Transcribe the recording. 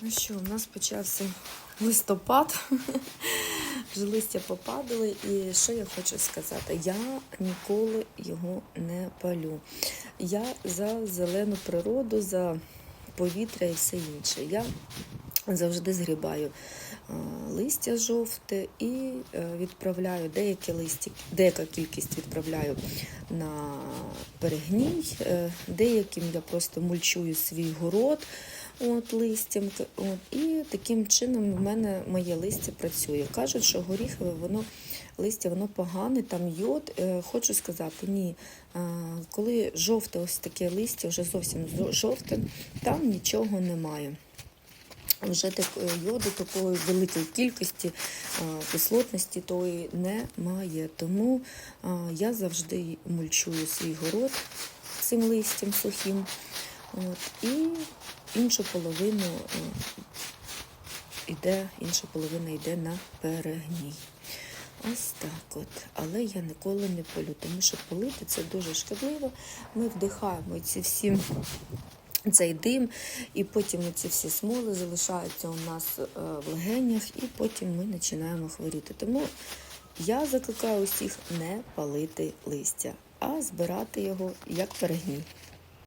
Ну що, у нас почався листопад, вже листя попадали, і що я хочу сказати? Я ніколи його не палю. Я за зелену природу, за повітря і все інше. Я завжди згрібаю е, листя жовте і е, відправляю деякі листі, деяка кількість відправляю на перегній, е, деяким я просто мульчую свій город от, листям. От, і таким чином в мене моє листя працює. Кажуть, що горіхове воно листя воно погане, там йод. Хочу сказати, ні. Коли жовте ось таке листя, вже зовсім жовте, там нічого немає. Вже так, е, йоду такої великої кількості кислотності тої немає. Тому я завжди мульчую свій город цим листям сухим. От, і іншу половину е, йде, інша половина йде на перегній. Ось так от. Але я ніколи не полю, тому що полити це дуже шкідливо. Ми вдихаємо ці всі цей дим, і потім ці всі смоли залишаються у нас е, в легенях, і потім ми починаємо хворіти. Тому я закликаю усіх не палити листя, а збирати його як перегній.